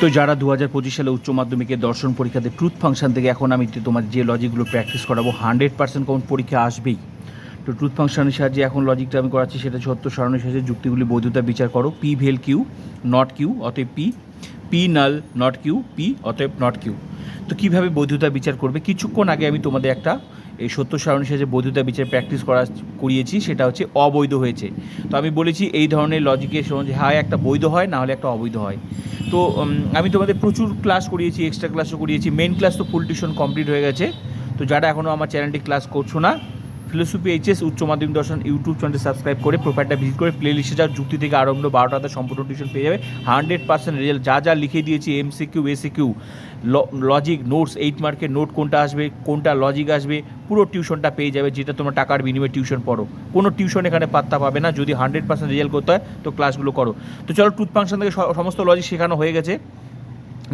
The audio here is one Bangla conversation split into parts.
তো যারা দু হাজার পঁচিশ সালে উচ্চ মাধ্যমিকের দর্শন পরীক্ষাতে ট্রুথ ফাংশন থেকে এখন আমি তোমার যে লজিকগুলো প্র্যাকটিস করাবো হান্ড্রেড পার্সেন্ট কোন পরীক্ষা আসবেই। তো ট্রুথ ফাংশনের সাহায্যে এখন লজিকটা আমি করাচ্ছি, সেটা সত্য সারণের সাহায্যে যুক্তিগুলি বৈধতা বিচার করো P well Q not Q অতএব পি পি নাল নট কিউ পি অতএব নট কিউ তো কীভাবে বৈধতা বিচার করবে? কিছুক্ষণ আগে আমি তোমাদের একটা এই সত্য সারণী সাহায্যে বৈধতা বিচার প্র্যাকটিস করা করিয়েছি, সেটা হচ্ছে অবৈধ হয়েছে। তো আমি বলেছি এই ধরনের লজিকের যে, হয়, একটা বৈধ হয়, না হলে একটা অবৈধ হয়। তো আমি তোমাদের প্রচুর ক্লাস করিয়েছি এক্সট্রা ক্লাসও করিয়েছি। মেন ক্লাস তো ফুল টিউশন কমপ্লিট হয়ে গেছে। তো যারা এখনও আমার চ্যানেলটি ক্লাস করছ না ফিলোসফি এইচএস উচ্চ মাধ্যমিক দর্শন ইউটিউব চ্যানেলটি সাবস্ক্রাইব করে প্রোফাইলটা ভিজিট করে প্লে লিস্টে যাও, যুক্তি থেকে আরম্ভ বারোটাতে সম্পূর্ণ টিউশন পেয়ে যাবে। হান্ড্রেড পার্সেন্ট রেজাল্ট যা যা লিখে দিয়েছি MCQ SAQ logic notes eight মার্কের নোট কোনটা আসবে, কোনটা লজিক আসবে, পুরো টিউশনটা পেয়ে যাবে যেটা তোমরা টাকার বিনিময়ে টিউশন পড়ো। কোনো টিউশন এখানে পাত্তা পাবে না, যদি হান্ড্রেড পার্সেন্ট রেজাল্ট করতে হয়, তো ক্লাসগুলো করো। তো চলো টুথ ফাংশন থেকে সমস্ত লজিক শেখানো হয়ে গেছে।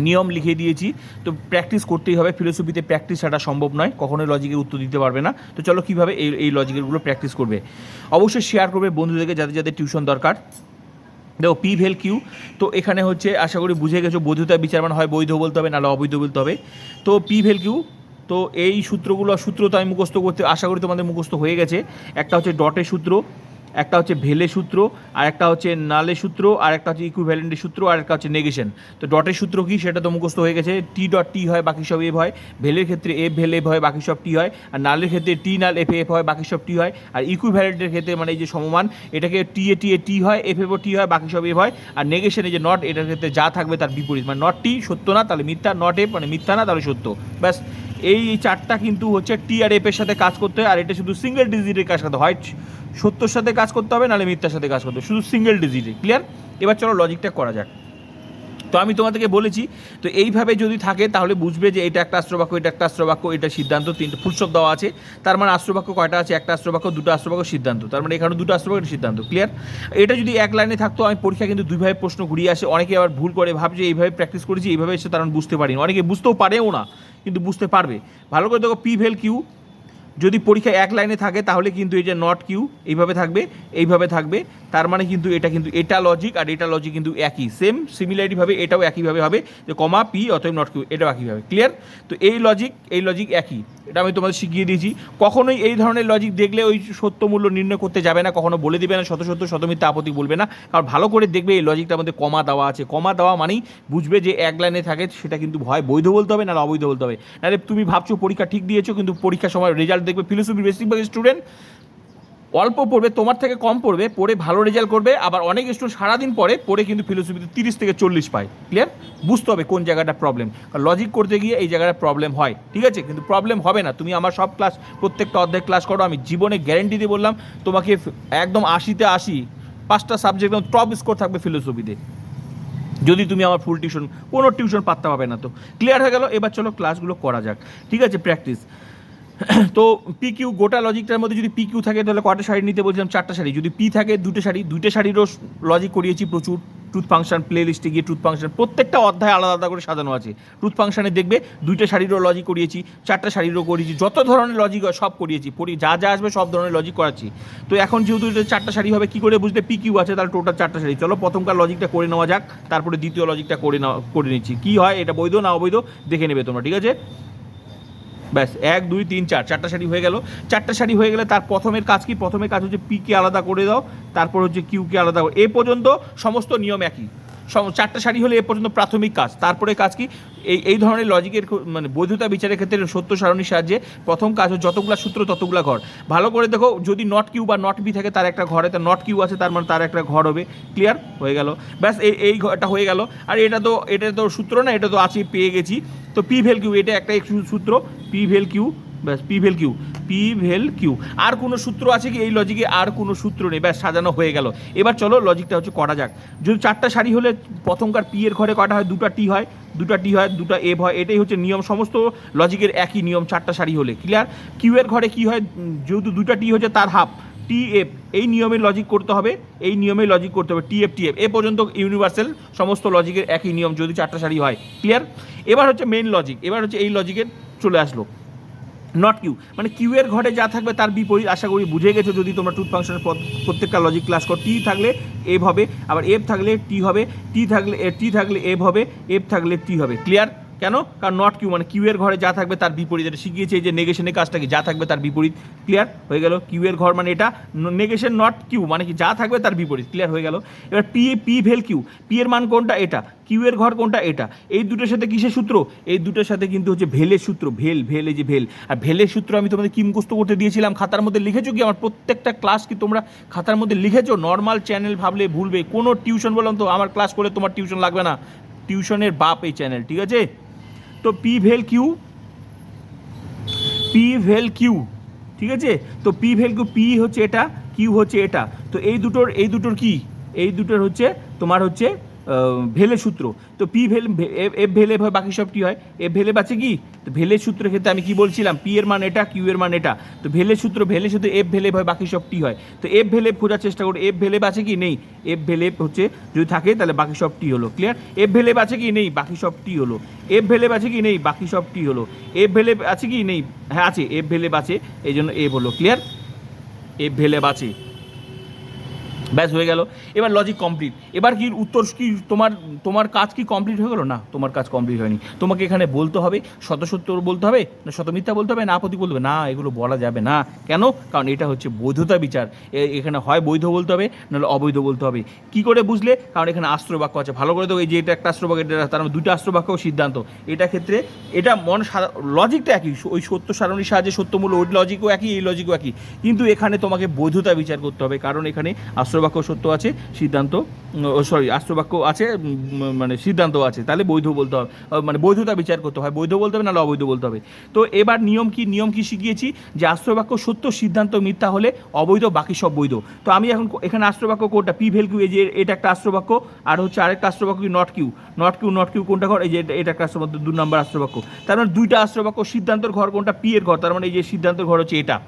নিয়ম লিখে দিয়েছি। তো প্র্যাকটিস করতেই হবে। ফিলোসফিতে প্র্যাকটিস ছাড়া সম্ভব নয়। কখনোই লজিকের উত্তর দিতে পারবে না। তো চলো কীভাবে এই এই লজিকেরগুলো প্র্যাকটিস করবে। অবশ্যই শেয়ার করবে বন্ধুদেরকে যাদের যাদের টিউশন দরকার। দেখো পি ভেল কিউ তো এখানে হচ্ছে আশা করি বুঝে গেছো, বৈধতা বিচারমান হয় বৈধ বলতে হবে নাহলে অবৈধ বলতে হবে। তো পি ভেল কিউ তো এই সূত্রগুলো সূত্র তো আমি মুখস্থ করতে, আশা করি তোমাদের মুখস্থ হয়ে গেছে। একটা হচ্ছে ডটের সূত্র একটা হচ্ছে ভেলে সূত্র, আর একটা হচ্ছে নালে সূত্র, আর একটা হচ্ছে ইকুইভ্যালেন্টের সূত্র, আর একটা হচ্ছে নেগেশন তো ডটের সূত্র কি? সেটা তো মুখস্থ হয়ে গেছে। টি ডট টি হয়, বাকি সব এফ হয়। ভেলের ক্ষেত্রে এফ ভেল এফ হয়, বাকি সব টি হয়। আর নালের ক্ষেত্রে টি নাল এফ এফ হয়, বাকি সব টি হয়। আর ইকুইভ্যালেন্টের ক্ষেত্রে মানে এই যে সমমান, এটাকে টি এ টি এ টি হয় এফ এফ টি হয়, বাকি সব এফ হয়। আর নেগেশনে যে নট এটার ক্ষেত্রে যা থাকবে তার বিপরীত। মানে নট টি সত্য না, তাহলে মিথ্যা। নট এফ মানে মিথ্যা না, তাহলে সত্য। ব্যাস। এই চারটা কিন্তু হচ্ছে টি আর এফ এর সাথে কাজ করতে হয়। আর এটা শুধু সিঙ্গেল ডিজিটের কাজ করতে হয়। সত্যর সাথে কাজ করতে হবে, নাহলে মিথ্যার সাথে কাজ করতে হবে। শুধু সিঙ্গেল ডিজিটে ক্লিয়ার এবার চলো লজিকটা করা যাক। তো আমি তোমাদেরকে বলেছি, তো এইভাবে যদি থাকে, তাহলে বুঝবে যে এটা একটা আশ্রবাক্য, এটা একটা আশ্রবাক্য, এটা সিদ্ধান্ত, তিনটে ফুলসব দেওয়া আছে। তার মানে আশ্রবাক্য কয়টা আছে? একটা আশ্রবাক্য, দুটো আশ্রবাক্য, সিদ্ধান্ত। তার মানে এখানে দুটো আশ্রবাক্য সিদ্ধান্ত ক্লিয়ার এটা যদি এক লাইনে থাকতো, আমি পরীক্ষা কিন্তু দুইভাবে প্রশ্ন ঘুরিয়ে আসে। অনেকে আবার ভুল করে, ভাবছে এইভাবে প্র্যাকটিস করেছি, এইভাবে এসে তারা বুঝতে পারিনি। অনেকে বুঝতেও পারেও না, কিন্তু বুঝতে পারবে। ভালো করে দেখো পি ভেল কিউ যদি পরীক্ষা এক লাইনে থাকে, তাহলে কিন্তু এই যে নট কিউ এইভাবে থাকবে এইভাবে থাকবে। তার মানে কিন্তু এটা কিন্তু, এটা লজিক আর এটা লজিক কিন্তু একই। সেম সিমিলারিটিভাবে এটাও একইভাবে হবে, যে কমা পি অতএব নট কিউ এটাও একইভাবে ক্লিয়ার তো এই লজিক এই লজিক একই। এটা আমি তোমাদের শিখিয়ে দিয়েছি। কখনোই এই ধরনের লজিক দেখলে ওই সত্য মূল্য নির্ণয় করতে যাবে না, কখনো বলে দিবে না, শত শত শতমিথ্যা আপত্তি বলবে না। কারণ ভালো করে দেখবে এই লজিকটার মধ্যে কমা দেওয়া আছে। কমা দেওয়া মানেই বুঝবে যে এক লাইনে থাকে, সেটা কিন্তু ভয়, বৈধ বলতে হবে না অবৈধ বলতে হবে। নাহলে তুমি ভাবছ পরীক্ষা ঠিক দিয়েছ, কিন্তু পরীক্ষার সময় রেজাল্ট দেখবে ফিলোসফির বেশিরভাগ স্টুডেন্ট অল্প পড়বে, তোমার থেকে কম পড়বে, পড়ে ভালো রেজাল্ট করবে, আবার অনেক স্টুডেন্ট সারাদিন পরে পড়ে কিন্তু ফিলোসফিতে তিরিশ থেকে চল্লিশ পায়। ক্লিয়ার বুঝতে হবে কোন জায়গাটা প্রবলেম কারণ লজিক করতে গিয়ে এই জায়গাটা প্রবলেম হয়। ঠিক আছে? কিন্তু প্রবলেম হবে না। তুমি আমার সব ক্লাস প্রত্যেকটা অধ্যায় ক্লাস করো, আমি জীবনে গ্যারেন্টি দিয়ে বললাম, তোমাকে একদম আশিতে আশি, পাঁচটা সাবজেক্ট টপ স্কোর থাকবে ফিলোসফিতে যদি তুমি আমার ফুল টিউশন কোনো টিউশন পাত্তা পাবে না তো। ক্লিয়ার হয়ে গেল? এবার চলো ক্লাসগুলো করা যাক। ঠিক আছে? প্র্যাকটিস তো পি কিউ গোটা লজিকটার মধ্যে যদি পি কিউ থাকে, তাহলে কটা শাড়ি নিতে বলছিলাম? চারটা শাড়ি। যদি পি থাকে, দুটো শাড়ি। দুইটা শাড়িরও লজিক করিয়েছি প্রচুর। ট্রুথ ফাংশন প্লে লিস্টে গিয়ে ট্রুথ ফাংশন প্রত্যেকটা অধ্যায় আলাদা আলাদা করে সাজানো আছে। ট্রুথ ফাংশনে দেখবে দুইটা শাড়িরও লজিক করিয়েছি, চারটা শাড়িরও করিয়েছি, যত ধরনের লজিক হয় সব করিয়েছি। পড়ি যা যা আসবে সব ধরনের লজিক করাচ্ছি। তো এখন যেহেতু চারটা শাড়ি হবে, কী করে বুঝতে পি কিউ আছে, তাহলে টোটাল চারটা শাড়ি। চলো প্রথমকার লজিকটা করে নেওয়া যাক, তারপরে দ্বিতীয় লজিকটা করে নেওয়া করে নিচ্ছি। কী হয়? এটা বৈধ না অবৈধ? দেখে নেবে তোমরা, ঠিক আছে? ব্যাস, এক, দুই, তিন, চার, চারটা শাড়ি হয়ে গেল। চারটা শাড়ি হয়ে গেলে তার প্রথমের কাজ কি? প্রথমের কাজ হচ্ছে পিকে আলাদা করে দাও, তারপর হচ্ছে কিউকে আলাদা এ পর্যন্ত সমস্ত নিয়ম একই। চারটা শাড়ি হলে এ পর্যন্ত প্রাথমিক কাজ। তারপরে কাজ কি? এই এই ধরনের লজিকের মানে বৈধতা বিচারের ক্ষেত্রে সত্য সারণীর সাহায্যে প্রথম কাজ হচ্ছে যতগুলা সূত্র, ততগুলা ঘর। ভালো করে দেখো, যদি নট কিউ বা নট বি থাকে, তার একটা ঘরে তো নট কিউ আছে, তার মানে তার একটা ঘর হবে। ক্লিয়ার হয়ে গেল। ব্যাস, এই এই ঘরটা হয়ে গেল। আর এটা তো এটা তো সূত্র না, এটা তো আছে, পেয়ে গেছি। তো পি ভেল কিউ এটা একটা সূত্র। পি ভেল কিউ ব্যাস পি ভেল কিউ পি ভেল কিউ আর কোনো সূত্র আছে কি? এই লজিকে আর কোনো সূত্র নেই। ব্যাস, সাজানো হয়ে গেল। এবার চলো লজিকটা হচ্ছে করা যাক। যদি চারটা শাড়ি হলে প্রথমকার পি এর ঘরে কটা হয়? দুটা টি হয়। দুটা টি হয়, দুটা এভ হয়। এটাই হচ্ছে নিয়ম। সমস্ত লজিকের একই নিয়ম চারটা শাড়ি হলে। ক্লিয়ার কিউ এর ঘরে কি হয়? যেহেতু দুটা টি হচ্ছে তার হাফ টি এফ এই নিয়মে লজিক করতে হবে। এই নিয়মে লজিক করতে হবে টি এফ টি এফ এ পর্যন্ত ইউনিভার্সাল সমস্ত লজিকের একই নিয়ম যদি চারটা শাড়ি হয়। ক্লিয়ার এবার হচ্ছে মেইন লজিক এবার হচ্ছে এই লজিকের চলে আসলো। নট কিউ মানে কিউ এর ঘরে যা থাকবে তার বিপরীত, আশা করি বুঝে গেছো যদি তোমরা টুথ ফাংশনের প্রত্যেকটা লজিক ক্লাস করো টি থাকলে এভ হবে, আবার এফ থাকলে টি হবে টি থাকলে টি থাকলে এভ হবে এফ থাকলে টি হবে ক্লিয়ার কেন? কারণ নট কিউ মানে কিউ এর ঘরে যা থাকবে তার বিপরীত। এটা শিখিয়েছে যে নেগেশনের কাজটা কি? যা থাকবে তার বিপরীত। ক্লিয়ার হয়ে গেল। কিউ এর ঘর মানে এটা। নেগেশন নট কিউ মানে কি? যা থাকবে তার বিপরীত। ক্লিয়ার হয়ে গেল? এবার পি এ পি ভেল কিউ পি এর মান কোনটা? এটা। কিউ এর ঘর কোনটা? এটা। এই দুটোর সাথে কিসের সূত্র? এই দুটোর সাথে কিন্তু হচ্ছে ভেলের সূত্র। ভেল ভেল এই যে ভেল আর ভেলের সূত্র আমি তোমাদের কি মুখস্থ করতে দিয়েছিলাম? খাতার মধ্যে লিখেছো কি? আমার প্রত্যেকটা ক্লাস কি তোমরা খাতার মধ্যে লিখেছো? নর্মাল চ্যানেল ভাবলে ভুলবে। কোনো টিউশন বললাম তো? আমার ক্লাস করে তোমার টিউশন লাগবে না। টিউশনের বাপ এই চ্যানেল ঠিক আছে? তো P V Q P V Q ঠিক আছে? তো পি ভেল কিউ পি হচ্ছে এটা কিউ হচ্ছে এটা। তো এই দুটোর এই দুটোর কি? এই দুটোর হচ্ছে, তোমার হচ্ছে ভেলের সূত্র। তো পি ভেল এফ ভেলে বাকি সব কি হয়? এফ ভেলে আছে কি? তো ভেলে সূত্রের ক্ষেত্রে আমি কি বলছিলাম? পি এর মান এটা, কিউ এর মান এটা। তো ভেলে সূত্র, ভেলে সূত্রে এফ ভেলে হয় বাকি সব টি হয়। তো এফ ভেলে খোঁজার চেষ্টা করো, এফ ভেলে আছে কি? নেই। এফ ভেলে হচ্ছে, যদি থাকে তাহলে বাকি সব টি হলো। ক্লিয়ার এফ ভেলে আছে কি? নেই। বাকি সব টি হলো। এফ ভেলে আছে কি? নেই। বাকি সব টি হলো। এফ ভেলে আছে কি? নেই। হ্যাঁ আছে। এফ ভেলে আছে এই জন্য এফ হলো। ক্লিয়ার এফ ভেলে আছে ব্যাস হয়ে গেল। এবার লজিক কমপ্লিট এবার কি উত্তর কি তোমার তোমার কাজ কি কমপ্লিট হয়ে গেলো? না, তোমার কাজ কমপ্লিট হয়নি। তোমাকে এখানে বলতে হবে শত সত্তর বলতে হবে, না শত মিথ্যা বলতে হবে, না আপত্তি বলতে হবে। না, এগুলো বলা যাবে না। কেন? কারণ এটা হচ্ছে বৈধতা বিচার। এখানে হয় বৈধ বলতে হবে, নাহলে অবৈধ বলতে হবে। কি করে বুঝলে? কারণ এখানে আস্ত্র বাক্য আছে। ভালো করে তো এই যে এটা একটা আস্ত্র বাক্য, এটা তার দুটো আস্ত্র বাক্য সিদ্ধান্ত। এটা ক্ষেত্রে, এটা মন লজিকটা একই। ওই সত্য সারণীর সাহায্যে সত্যমূল্য, ওই লজিকও একই, এই লজিকও একই। কিন্তু এখানে তোমাকে বৈধতা বিচার করতে হবে। কারণ এখানে আশ্রবাক্য সত্য আছে, সিদ্ধান্ত সরি আশ্রবাক্য আছে মানে সিদ্ধান্ত আছে, তাহলে বৈধ বলতে হবে মানে বৈধতা বিচার করতে হয়, বৈধ বলতে হবে নাহলে অবৈধ বলতে হবে। তো এবার নিয়ম কি নিয়ম কি শিখিয়েছি, যে আশ্রবাক্য সত্য, সিদ্ধান্ত মিথ্যা হলে অবৈধ, বাকি সব বৈধ। তো আমি এখন এখানে আশ্রবাক্য কোনটা পি ভেল কিউ এই যে এটা একটা আশ্রবাক্য, আর হচ্ছে আরেকটা আশ্রবাক্য কি not Q not Q not Q কোনটা ঘর? এই যে এটা- একটা আশ্রবাক্য, দু নম্বর আশ্রবাক্য। তার মানে দুইটা আশ্রবাক্য, সিদ্ধান্তর ঘর কোনটা? পি এর ঘর, তার মানে এই যে সিদ্ধান্তর ঘর হচ্ছে এটা।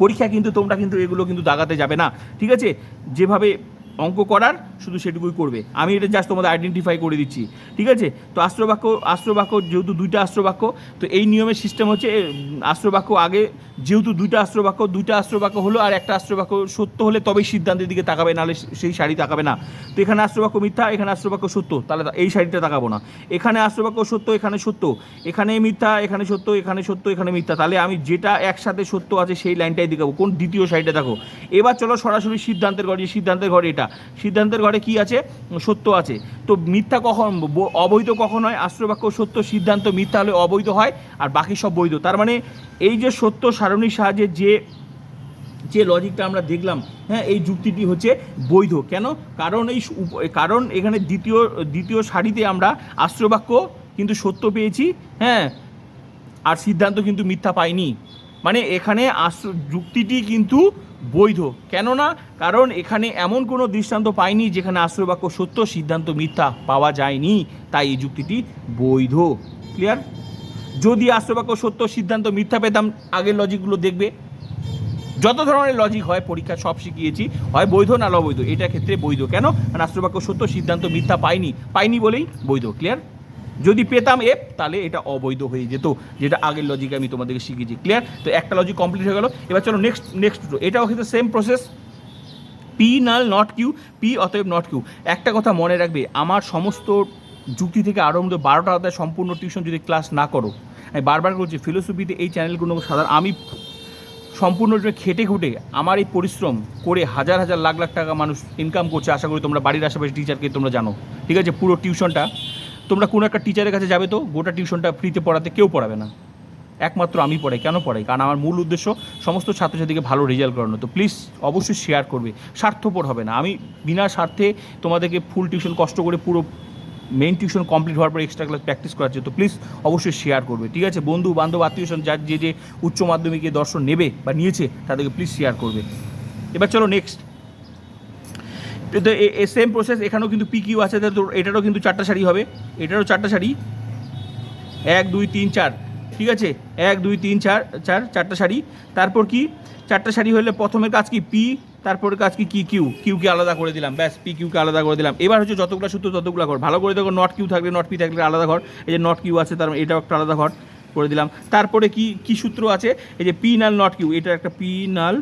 পরীক্ষা কিন্তু তোমরা কিন্তু এগুলো কিন্তু দাগাতে যাবে না। ঠিক আছে? যেভাবে অঙ্ক করার শুধু সেটুকুই করবে। আমি এটা জাস্ট তোমাদের আইডেন্টিফাই করে দিচ্ছি। ঠিক আছে? তো আশ্রবাক্য আশ্রবাক্য যেহেতু দুইটা আশ্রবাক্য, তো এই নিয়মের সিস্টেম হচ্ছে আশ্রবাক্য আগে যেহেতু দুইটা আশ্রবাক্য দুইটা আশ্রবাক্য হলো আর একটা আশ্রবাক্য সত্য হলে তবেই সিদ্ধান্তের দিকে তাকাবে, নাহলে সেই শাড়ি তাকাবে না। তো এখানে আশ্রবাক্য মিথ্যা, এখানে আশ্রবাক্য সত্য, তাহলে এই শাড়িটা তাকাবো না। এখানে আশ্রবাক্য সত্য, এখানে সত্য, এখানে মিথ্যা, এখানে সত্য এখানে সত্য, এখানে মিথ্যা, তাহলে আমি যেটা একসাথে সত্য আছে সেই লাইনটাই দেখাবো। কোন দ্বিতীয় সাইডে দেখো এবার চলো সরাসরি সিদ্ধান্তের ঘরে সিদ্ধান্তের ঘরে এটা। সিদ্ধান্তের ঘরে কি আছে? সত্য আছে। তো মিথ্যা কখন? অবৈধ কখন হয়? আশ্রবাক্য সত্য সিদ্ধান্ত মিথ্যা হলে অবৈধ হয়, আর বাকি সব বৈধ। তার মানে এই যে সত্য সারণীর সাহায্যে যে যে লজিকটা আমরা দেখলাম হ্যাঁ এই যুক্তিটি হচ্ছে বৈধ। কেন? কারণ এই কারণ এখানে দ্বিতীয় দ্বিতীয় সারিতে আমরা আশ্রবাক্য কিন্তু সত্য পেয়েছি হ্যাঁ আর সিদ্ধান্ত কিন্তু মিথ্যা পাইনি। মানে এখানে যুক্তিটি কিন্তু বৈধ। কেননা, কারণ এখানে এমন কোনো দৃষ্টান্ত পাইনি যেখানে আশ্রবাক্য সত্য, সিদ্ধান্ত মিথ্যা পাওয়া যায়নি। তাই এই যুক্তিটি বৈধ। ক্লিয়ার যদি আশ্রবাক্য সত্য, সিদ্ধান্ত মিথ্যা পেতাম, আগের লজিকগুলো দেখবে। যত ধরনের লজিক হয়, পরীক্ষা সব শিখিয়েছি, হয় বৈধ না অবৈধ, এটা ক্ষেত্রে বৈধ। কেন? কারণ আশ্রবাক্য সত্য, সিদ্ধান্ত মিথ্যা পাইনি। পাইনি বলেই বৈধ। ক্লিয়ার যদি পেতাম এফ তাহলে এটা অবৈধ হয়ে যেত, যেটা আগের লজিক আমি তোমাদেরকে শিখিয়েছি ক্লিয়ার তো একটা লজিক কমপ্লিট হয়ে গেল। এবার চলো নেক্সট নেক্সট এটাও কিন্তু সেম প্রসেস পি নাল নট কিউ পি অতএব নট কিউ একটা কথা মনে রাখবে, আমার সমস্ত যুক্তি থেকে আরম্ভ বারোটা অধ্যায় সম্পূর্ণ টিউশন যদি ক্লাস না করো, আমি বারবার করছি ফিলোসফিতে এই চ্যানেলগুলো সাধারণ, আমি সম্পূর্ণ খেটে খুটে আমার এই পরিশ্রম করে হাজার হাজার লাখ লাখ টাকা মানুষ ইনকাম করছে, আশা করি তোমরা বাড়ির আশেপাশে টিচারকে তোমরা জানো। ঠিক আছে? পুরো টিউশনটা তোমরা কোনো একটা টিচারের কাছে যাবে তো, গোটা টিউশনটা ফ্রিতে পড়াতে কেউ পড়াবে না। একমাত্র আমি পড়াই, কেন পড়াই? কারণ আমার মূল উদ্দেশ্য সমস্ত ছাত্রছাত্রীকে ভালো রেজাল্ট করানো। তো প্লিজ অবশ্যই শেয়ার করবে। স্বার্থপর হবে না। আমি বিনা স্বার্থে তোমাদেরকে ফুল টিউশন কষ্ট করে পুরো মেন টিউশন কমপ্লিট হওয়ার পর এক্সট্রা ক্লাস প্র্যাকটিস করাচ্ছে তো প্লিজ অবশ্যই শেয়ার করবে। ঠিক আছে? বন্ধু, বান্ধব আত্মীয়স্বজন যার যে যে উচ্চ মাধ্যমিকে দর্শন নেবে বা নিয়েছে, তাদেরকে প্লিজ শেয়ার করবে। এবার চলো নেক্সট সেম প্রসেস এখানেও কিন্তু পি কিউ আছে তো এটারও কিন্তু চারটা শাড়ি হবে। এটারও চারটা শাড়ি এক, দুই, তিন, চার। ঠিক আছে? এক, দুই, তিন, চার চার, চারটা শাড়ি তারপর কি? চারটা শাড়ি হলে প্রথমের কাজ কি? পি তারপরে কাজ কি? কি কিউ কিউকে আলাদা করে দিলাম। ব্যাস পি কিউকে আলাদা করে দিলাম। এবার হচ্ছে যতগুলো সূত্র, ততগুলো ঘর। ভালো করে দেখো নট কিউ থাকলে নট পি থাকলে আলাদা ঘর। এই যে নট কিউ আছে, তার মানে এটাও একটা আলাদা ঘর করে দিলাম। তারপরে কি কি সূত্র আছে? এই যে পি নাল নট কিউ এটা একটা পি নাল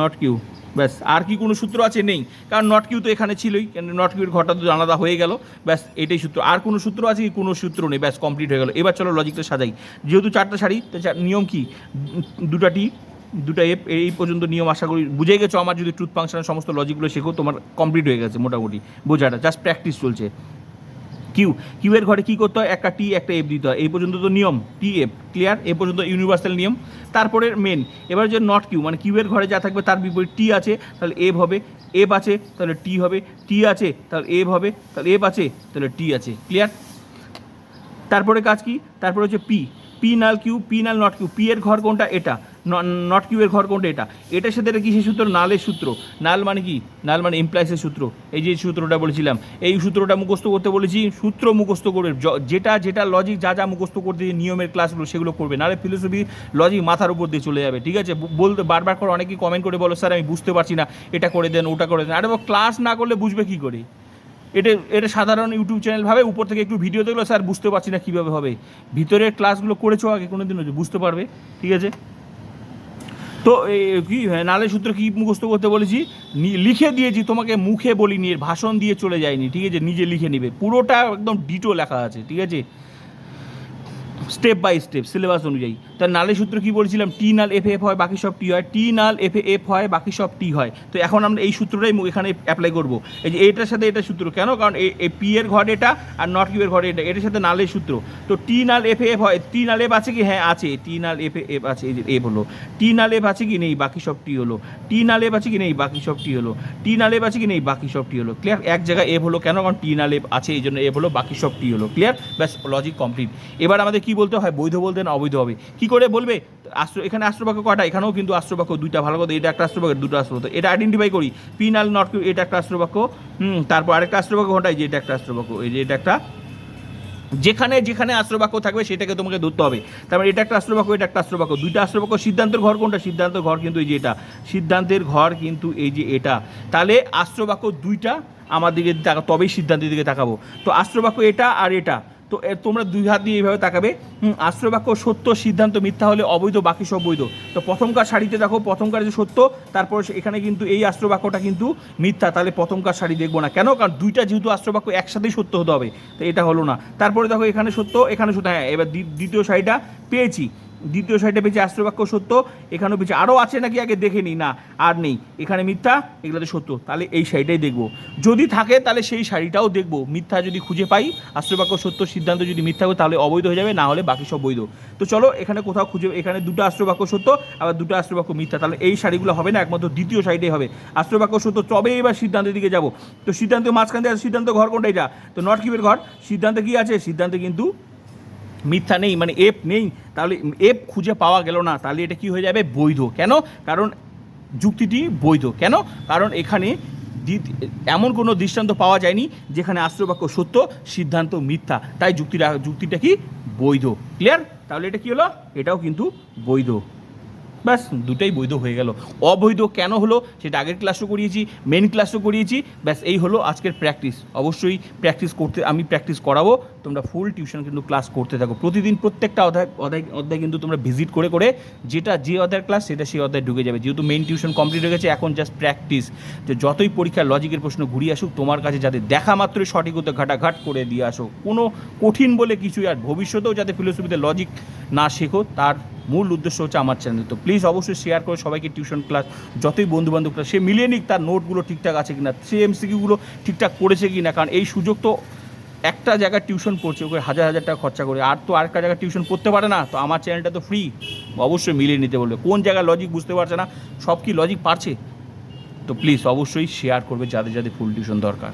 নট কিউ ব্যাস, আর কি কোনো সূত্র আছে? নেই। কারণ নট কিউ তো এখানে ছিলই। নট কিউর ঘটা তো আলাদা হয়ে গেল। ব্যাস, এটাই সূত্র। আর কোনো সূত্র আছে কি? কোনো সূত্র নেই। ব্যাস কমপ্লিট হয়ে গেল। এবার চলো লজিকটা সাজাই। যেহেতু চারটা শাড়ি, তো নিয়ম কি? দুটা টি, দুটা এপ, এই পর্যন্ত নিয়ম আশা করি বুঝে গেছো। আমার যদি ট্রুথ ফাংশনের সমস্ত লজিকগুলো শেখো, তোমার কমপ্লিট হয়ে গেছে মোটামুটি। বোঝাটা। জাস্ট প্র্যাকটিস চলছে। কিউ কিউ এর ঘরে কী করতে হয়? একটা টি একটা এফ দিতে হয়। এই পর্যন্ত তো নিয়ম টি এফ ক্লিয়ার এ পর্যন্ত ইউনিভার্সাল নিয়ম। তারপরে মেন এবার যে নট কিউ মানে কিউ এর ঘরে যা থাকবে তার বিপরীত টি আছে, তাহলে এফ হবে এফ আছে, তাহলে টি হবে টি আছে, তাহলে এফ হবে, তাহলে এফ আছে, তাহলে টি আছে। ক্লিয়ার তারপরে কাজ কি? তারপরে হচ্ছে পি পি নাল কিউ পি নাল নট কিউ। পি এর ঘর কোনটা? এটা। নট কিউ এর ঘর কোনটা এটা? এটার সাথে এটা কিসের সূত্র? নালের সূত্র। নাল মানে কি? নাল মানে ইমপ্লাইসের সূত্র। এই যে সূত্রটা বলেছিলাম, এই সূত্রটা মুখস্থ করতে বলেছি, সূত্র মুখস্থ করবে যেটা যেটা লজিক যা যা মুখস্থ করতে যে নিয়মের ক্লাসগুলো সেগুলো করবে। নাহলে ফিলোসফি লজিক মাথার উপর দিয়ে চলে যাবে, ঠিক আছে? বলতে, বারবার করে অনেকেই কমেন্ট করে বলো, স্যার, আমি বুঝতে পারছি না। এটা করে দেন, ওটা করে দেন। আরে ক্লাস না করলে বুঝবে কী করে? এটা এটা সাধারণ ইউটিউব চ্যানেল ভাবে উপর থেকে একটু ভিডিও দেখল, স্যার, বুঝতে পারছি না কীভাবে হবে। ভিতরের ক্লাসগুলো করেছ আগে কোনো দিন বুঝতে পারবে, ঠিক আছে? তো কি হ্যাঁ, নালে সূত্র কি মুখস্থ করতে বলেছি? লিখে দিয়েছি তোমাকে মুখে বলিনি এর ভাষণ দিয়ে চলে যায়নি ঠিক আছে? নিজে লিখে নিবে। পুরোটা একদম ডিটো লেখা আছে ঠিক আছে? স্টেপ বাই স্টেপ সিলেবাস অনুযায়ী। তার নালের সূত্র কি বলছিলাম? টি নাল এফ এফ হয়, বাকি সব টি হয়। টি নাল এফ এফ হয়, বাকি সব টি হয়। তো এখন আমরা এই সূত্রটাই এখানে অ্যাপ্লাই করব। এই যে এটার সাথে এটা সূত্র। কেন? কারণ এই পি এর ঘর এটা আর নট কিউ এর ঘর এটা। এটার সাথে নালের সূত্র। তো টি নাল এফ এফ হয়। টি নাল এফ আছে কি? হ্যাঁ আছে। টি নাল এফ এফ আছে। এই যে এফ হলো। টি নাল এফ আছে কি? নেই। বাকি সব টি হলো। টি নাল এফ আছে কি? নেই। বাকি সব টি হলো। টি নাল এফ আছে কি? নেই। বাকি সব টি হলো। ক্লিয়ার এক জায়গায় এফ হলো। কেন? কারণ টি নাল এফ আছে, এই জন্য এফ হলো। বাকি সব টি হলো। ক্লিয়ার ব্যাস লজিক কমপ্লিট এবার আমাদের কি বলতে হয়? বৈধ বলতে না অবৈধ হবে? কি করে বলবে? আশ্র, এখানে আশ্রবাক্য কটা এখানেও কিন্তু আশ্রবাক্য দুইটা ভালো কথা, এটা একটা আশ্রবাক্য, দুটো আশ্রবাক্য। এটা আইডেন্টিফাই করি। পি নাল নট এটা একটা আশ্রবাক্য। হুম, তারপর আরেকটা আশ্রবাক্য এই যে এটা একটা আশ্রবাক্য। এই যে এটা একটা, যেখানে যেখানে আশ্রবাক্য থাকবে, সেটাকে তোমাকে ধরতে হবে। তারপরে এটা একটা আশ্রবাক্য, এটা একটা আশ্রবাক্য। দুইটা আশ্রবাক্য, সিদ্ধান্তের ঘর কোনটা? সিদ্ধান্তের ঘর কিন্তু এই যে এটা। সিদ্ধান্তের ঘর কিন্তু এই যে এটা। তাহলে আশ্রবাক্য দুইটা তাকা, তবেই সিদ্ধান্তের দিকে তাকাবো। তো আশ্রবাক্য এটা আর এটা। তো তোমরা দুই হাত দিয়ে এইভাবে তাকাবে। আশ্রয় বাক্য সত্য, সিদ্ধান্ত মিথ্যা হলে অবৈধ, বাকি সব বৈধ। তো প্রথমকার শাড়িতে দেখো, প্রথমকার যে সত্য, তারপর এখানে কিন্তু এই আশ্রয় বাক্যটা কিন্তু মিথ্যা। তাহলে প্রথমকার শাড়ি দেখব না। কেন? কারণ দুইটা যেহেতু আশ্রয় বাক্য একসাথেই সত্য হতে হবে। তো এটা হলো না। তারপরে দেখো, এখানে সত্য এখানে সত্য। হ্যাঁ এবার দ্বি- দ্বিতীয় শাড়িটা পেয়েছি। দ্বিতীয় সাইডে পেয়েছি আশ্রবাক্য সত্য, এখানেও পেয়েছি, আরও আছে নাকি আগে দেখে নিই, না, আর নেই। এখানে মিথ্যা, এগুলোতে সত্য, তাহলে এই শাড়িটাই দেখব। যদি থাকে, তাহলে সেই শাড়িটাও দেখব। মিথ্যা যদি খুঁজে পাই আশ্রবাক্য সত্য, সিদ্ধান্ত যদি মিথ্যা হয়, তাহলে অবৈধ হয়ে যাবে, না হলে বাকি সব বৈধ। তো চলো, এখানে কোথাও খুঁজে, এখানে দুটো আশ্রবাক্য সত্য, আবার দুটো আশ্রবাক্য মিথ্যা। তাহলে এই শাড়িগুলো হবে না, একমাত্র দ্বিতীয় সাইডেই হবে। আশ্রবাক্য সত্য, তবে এবার সিদ্ধান্তের দিকে যাব। তো সিদ্ধান্ত মাঝখান দিয়ে সিদ্ধান্ত ঘর কোনটা এটা? তো নট কিপের ঘর। সিদ্ধান্তে কী আছে? সিদ্ধান্তে কিন্তু মিথ্যা নেই মানে এপ নেই, তাহলে এপ খুঁজে পাওয়া গেল না, তাহলে এটা কি হয়ে যাবে? বৈধ। কেন? কারণ যুক্তিটি বৈধ। কেন? কারণ এখানে এমন কোনো দৃষ্টান্ত পাওয়া যায়নি যেখানে আশ্রবাক্য সত্য, সিদ্ধান্ত মিথ্যা। তাই যুক্তিটা যুক্তিটা কি? বৈধ। ক্লিয়ার? তাহলে এটা কি হলো? এটাও কিন্তু বৈধ। ব্যাস, দুটাই বৈধ হয়ে গেল। অবৈধ কেন হলো সেটা আগের ক্লাসও করিয়েছি মেন ক্লাসও করিয়েছি, ব্যাস, এই হলো আজকের প্র্যাকটিস অবশ্যই প্র্যাকটিস করতে, আমি প্র্যাকটিস করাবো, তোমরা ফুল টিউশন কিন্তু ক্লাস করতে থাকো। প্রতিদিন প্রত্যেকটা অধ্যায় অধ্যায় অধ্যায় কিন্তু তোমরা ভিজিট করে করে যেটা যে অধ্যায়ের ক্লাস সেটা সেই অধ্যায় ঢুকে যাবে। যেহেতু মেন টিউশন কমপ্লিট হয়ে গেছে, এখন জাস্ট প্র্যাকটিস যে যতই পরীক্ষার লজিকের প্রশ্ন ঘুরিয়ে আসুক, তোমার কাছে যাতে দেখা মাত্রই সঠিক হতে ঘাটাঘাট করে দিয়ে আসো। কোনো কঠিন বলে কিছুই আর ভবিষ্যতেও যাতে ফিলোসফিতে লজিক না শেখো, তার মূল উদ্দেশ্য হচ্ছে আমার চ্যানেল তো প্লিজ অবশ্যই শেয়ার করে সবাইকে টিউশন ক্লাস যতই বন্ধু বান্ধব ক্লাস সে মিলিয়ে নিক তার নোটগুলো ঠিকঠাক আছে কিনা, সে এমসিকিউগুলো ঠিকঠাক করেছে কি না কারণ এই সুযোগ তো একটা জায়গায় টিউশন পড়ছে, ওকে হাজার হাজার টাকা খরচা করে। আর তো আরেকটা জায়গায় টিউশন পড়তে পারে না, তো আমার চ্যানেলটা তো ফ্রি অবশ্যই মিলিয়ে নিতে বলবে। কোন জায়গায় লজিক বুঝতে পারছে না, সব কি লজিক পারছে? তো প্লিজ অবশ্যই শেয়ার করবে যাদের যাদের ফুল টিউশন দরকার।